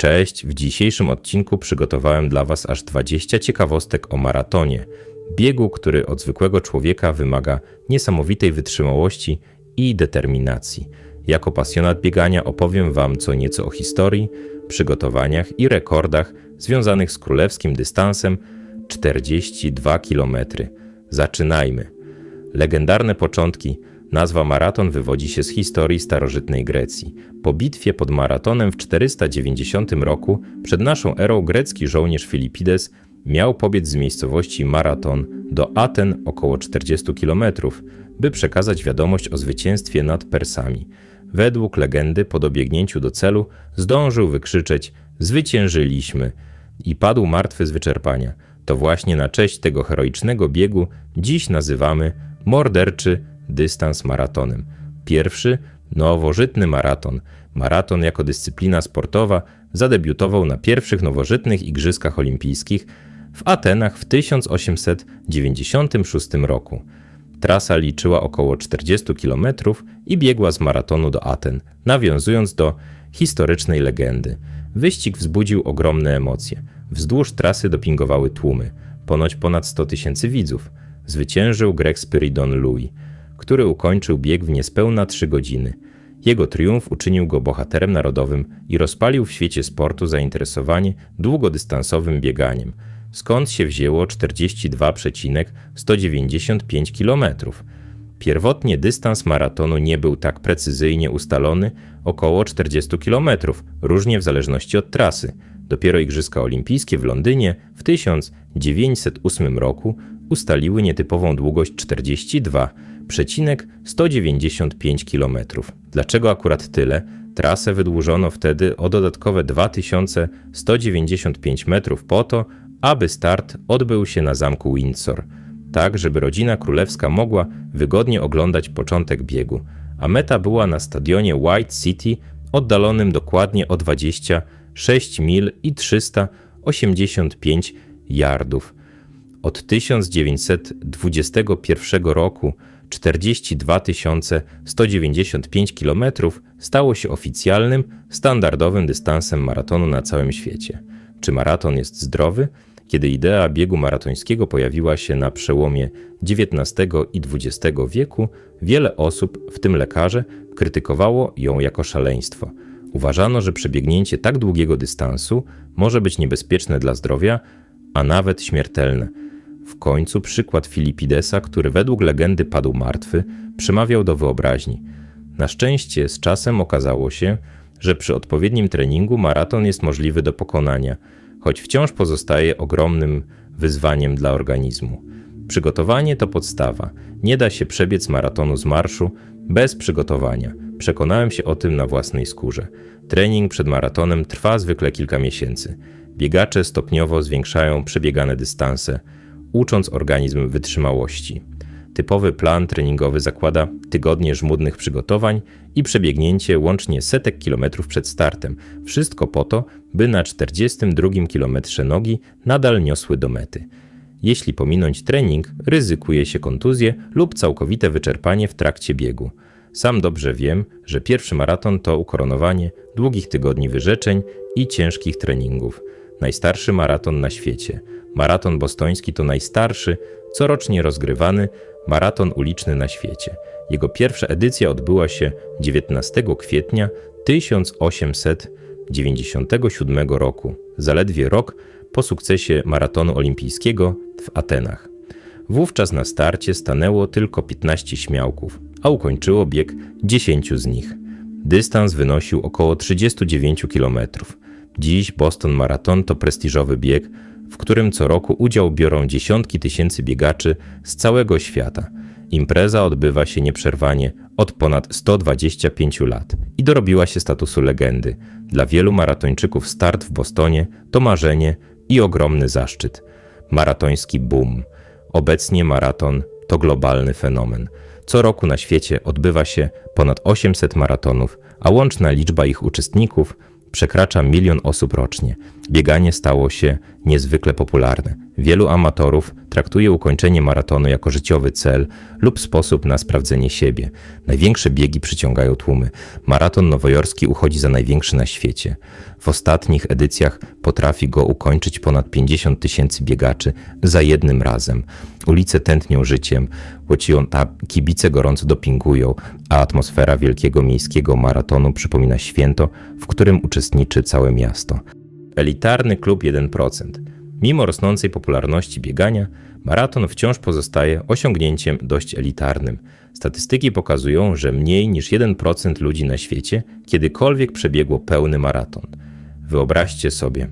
Cześć, w dzisiejszym odcinku przygotowałem dla Was aż 20 ciekawostek o maratonie. Biegu, który od zwykłego człowieka wymaga niesamowitej wytrzymałości i determinacji. Jako pasjonat biegania opowiem Wam co nieco o historii, przygotowaniach i rekordach związanych z królewskim dystansem 42 km. Zaczynajmy. Legendarne początki. Nazwa maraton wywodzi się z historii starożytnej Grecji. Po bitwie pod Maratonem w 490 roku przed naszą erą grecki żołnierz Filipides miał pobiec z miejscowości Maraton do Aten około 40 km, by przekazać wiadomość o zwycięstwie nad Persami. Według legendy po dobiegnięciu do celu zdążył wykrzyczeć Zwyciężyliśmy i padł martwy z wyczerpania. To właśnie na cześć tego heroicznego biegu dziś nazywamy morderczy dystans maratonem. Pierwszy nowożytny maraton. Maraton jako dyscyplina sportowa zadebiutował na pierwszych nowożytnych Igrzyskach Olimpijskich w Atenach w 1896 roku. Trasa liczyła około 40 km i biegła z maratonu do Aten, nawiązując do historycznej legendy. Wyścig wzbudził ogromne emocje. Wzdłuż trasy dopingowały tłumy, ponoć ponad 100 tysięcy widzów. Zwyciężył Grek Spiridon Louis, który ukończył bieg w niespełna 3 godziny. Jego triumf uczynił go bohaterem narodowym i rozpalił w świecie sportu zainteresowanie długodystansowym bieganiem – skąd się wzięło 42,195 km. Pierwotnie dystans maratonu nie był tak precyzyjnie ustalony, około 40 km, różnie w zależności od trasy. Dopiero Igrzyska Olimpijskie w Londynie w 1908 roku ustaliły nietypową długość 42,195 km. Dlaczego akurat tyle? Trasę wydłużono wtedy o dodatkowe 2195 metrów po to, aby start odbył się na zamku Windsor, tak żeby rodzina królewska mogła wygodnie oglądać początek biegu, a meta była na stadionie White City oddalonym dokładnie o 26 mil i 385 yardów. Od 1921 roku 42 195 km stało się oficjalnym, standardowym dystansem maratonu na całym świecie. Czy maraton jest zdrowy? Kiedy idea biegu maratońskiego pojawiła się na przełomie XIX i XX wieku, wiele osób, w tym lekarze, krytykowało ją jako szaleństwo. Uważano, że przebiegnięcie tak długiego dystansu może być niebezpieczne dla zdrowia, a nawet śmiertelne. W końcu przykład Filipidesa, który według legendy padł martwy, przemawiał do wyobraźni. Na szczęście z czasem okazało się, że przy odpowiednim treningu maraton jest możliwy do pokonania – choć wciąż pozostaje ogromnym wyzwaniem dla organizmu. Przygotowanie to podstawa. Nie da się przebiec maratonu z marszu bez przygotowania. Przekonałem się o tym na własnej skórze. Trening przed maratonem trwa zwykle kilka miesięcy. Biegacze stopniowo zwiększają przebiegane dystanse, ucząc organizm wytrzymałości. Typowy plan treningowy zakłada tygodnie żmudnych przygotowań i przebiegnięcie łącznie setek kilometrów przed startem. Wszystko po to, by na 42 kilometrze nogi nadal niosły do mety. Jeśli pominąć trening, ryzykuje się kontuzję lub całkowite wyczerpanie w trakcie biegu. Sam dobrze wiem, że pierwszy maraton to ukoronowanie długich tygodni wyrzeczeń i ciężkich treningów. Najstarszy maraton na świecie. Maraton bostoński to najstarszy, corocznie rozgrywany maraton uliczny na świecie. Jego pierwsza edycja odbyła się 19 kwietnia 1897 roku, zaledwie rok po sukcesie maratonu olimpijskiego w Atenach. Wówczas na starcie stanęło tylko 15 śmiałków, a ukończyło bieg 10 z nich. Dystans wynosił około 39 km. Dziś Boston Marathon to prestiżowy bieg, w którym co roku udział biorą dziesiątki tysięcy biegaczy z całego świata. Impreza odbywa się nieprzerwanie od ponad 125 lat i dorobiła się statusu legendy. Dla wielu maratończyków start w Bostonie to marzenie i ogromny zaszczyt. Maratoński boom. Obecnie maraton to globalny fenomen. Co roku na świecie odbywa się ponad 800 maratonów, a łączna liczba ich uczestników przekracza milion osób rocznie. Bieganie stało się niezwykle popularne. Wielu amatorów traktuje ukończenie maratonu jako życiowy cel lub sposób na sprawdzenie siebie. Największe biegi przyciągają tłumy. Maraton nowojorski uchodzi za największy na świecie. W ostatnich edycjach potrafi go ukończyć ponad 50 tysięcy biegaczy za jednym razem. Ulice tętnią życiem, kibice gorąco dopingują, a atmosfera wielkiego miejskiego maratonu przypomina święto, w którym uczestniczy całe miasto. Elitarny klub 1%. Mimo rosnącej popularności biegania, maraton wciąż pozostaje osiągnięciem dość elitarnym. Statystyki pokazują, że mniej niż 1% ludzi na świecie kiedykolwiek przebiegło pełny maraton. Wyobraźcie sobie,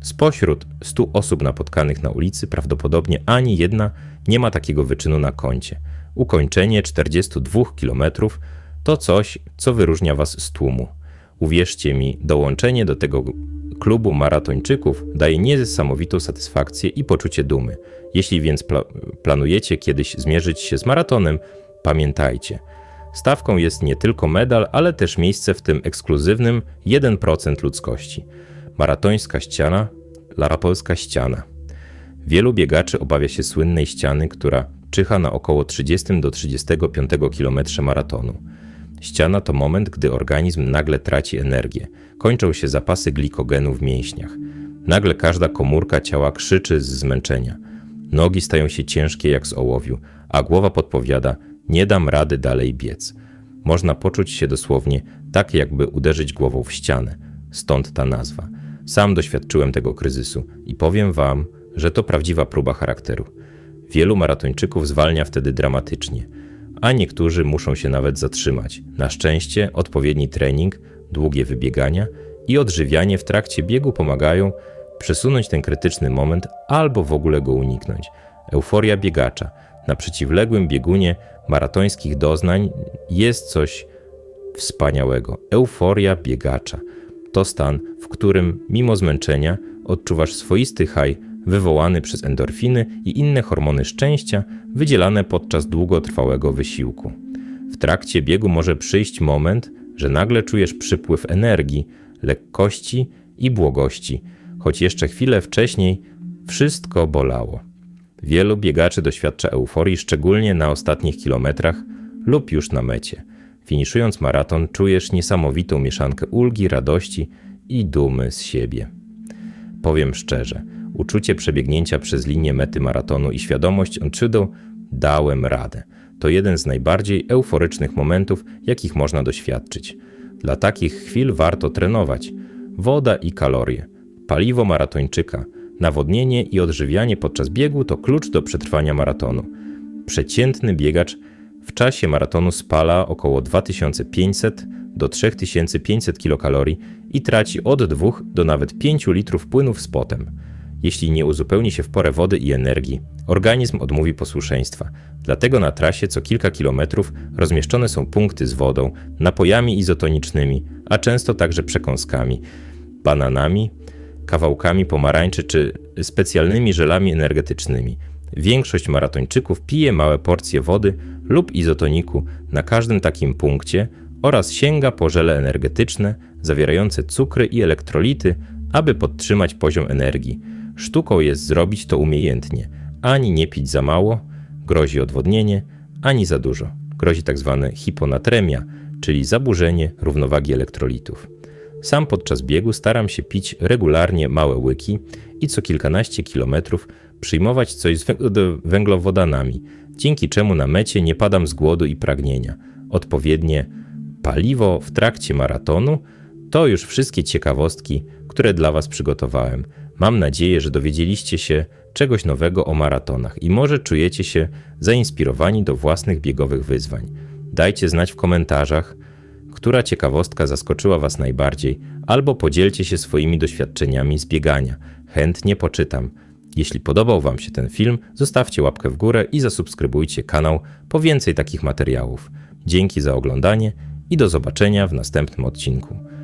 spośród 100 osób napotkanych na ulicy prawdopodobnie ani jedna nie ma takiego wyczynu na koncie. Ukończenie 42 km to coś, co wyróżnia Was z tłumu. Uwierzcie mi, dołączenie do tego klubu maratończyków daje niesamowitą satysfakcję i poczucie dumy. Jeśli więc pla planujecie kiedyś zmierzyć się z maratonem, pamiętajcie, stawką jest nie tylko medal, ale też miejsce w tym ekskluzywnym 1% ludzkości. Maratońska ściana, larapolska ściana. Wielu biegaczy obawia się słynnej ściany, która czyha na około 30 do 35 km maratonu. Ściana to moment, gdy organizm nagle traci energię, kończą się zapasy glikogenu w mięśniach. Nagle każda komórka ciała krzyczy z zmęczenia. Nogi stają się ciężkie jak z ołowiu, a głowa podpowiada: Nie dam rady dalej biec. Można poczuć się dosłownie tak, jakby uderzyć głową w ścianę. Stąd ta nazwa. Sam doświadczyłem tego kryzysu i powiem wam, że to prawdziwa próba charakteru. Wielu maratończyków zwalnia wtedy dramatycznie a niektórzy muszą się nawet zatrzymać. Na szczęście odpowiedni trening, długie wybiegania i odżywianie w trakcie biegu pomagają przesunąć ten krytyczny moment albo w ogóle go uniknąć. Euforia biegacza. Na przeciwległym biegunie maratońskich doznań jest coś wspaniałego. Euforia biegacza to stan, w którym mimo zmęczenia odczuwasz swoisty haj wywołany przez endorfiny i inne hormony szczęścia wydzielane podczas długotrwałego wysiłku. W trakcie biegu może przyjść moment, że nagle czujesz przypływ energii, lekkości i błogości, choć jeszcze chwilę wcześniej wszystko bolało. Wielu biegaczy doświadcza euforii, szczególnie na ostatnich kilometrach lub już na mecie. Finiszując maraton, czujesz niesamowitą mieszankę ulgi, radości i dumy z siebie. Powiem szczerze, uczucie przebiegnięcia przez linię mety maratonu i świadomość odczydą dałem radę. To jeden z najbardziej euforycznych momentów, jakich można doświadczyć. Dla takich chwil warto trenować. Woda i kalorie, paliwo maratończyka, nawodnienie i odżywianie podczas biegu to klucz do przetrwania maratonu. Przeciętny biegacz w czasie maratonu spala około 2500 do 3500 kilokalorii i traci od 2 do nawet 5 litrów płynów z potem. Jeśli nie uzupełni się w porę wody i energii, organizm odmówi posłuszeństwa. Dlatego na trasie co kilka kilometrów rozmieszczone są punkty z wodą, napojami izotonicznymi, a często także przekąskami, bananami, kawałkami pomarańczy czy specjalnymi żelami energetycznymi. Większość maratończyków pije małe porcje wody lub izotoniku na każdym takim punkcie oraz sięga po żele energetyczne zawierające cukry i elektrolity, aby podtrzymać poziom energii. Sztuką jest zrobić to umiejętnie. Ani nie pić za mało, grozi odwodnienie, ani za dużo. Grozi tzw. Tak hiponatremia, czyli zaburzenie równowagi elektrolitów. Sam podczas biegu staram się pić regularnie małe łyki i co kilkanaście kilometrów przyjmować coś z węglowodanami, dzięki czemu na mecie nie padam z głodu i pragnienia. Odpowiednie paliwo w trakcie maratonu to już wszystkie ciekawostki, które dla Was przygotowałem. Mam nadzieję, że dowiedzieliście się czegoś nowego o maratonach i może czujecie się zainspirowani do własnych biegowych wyzwań. Dajcie znać w komentarzach, która ciekawostka zaskoczyła Was najbardziej, albo podzielcie się swoimi doświadczeniami z biegania. Chętnie poczytam. Jeśli podobał Wam się ten film, zostawcie łapkę w górę i zasubskrybujcie kanał po więcej takich materiałów. Dzięki za oglądanie i do zobaczenia w następnym odcinku.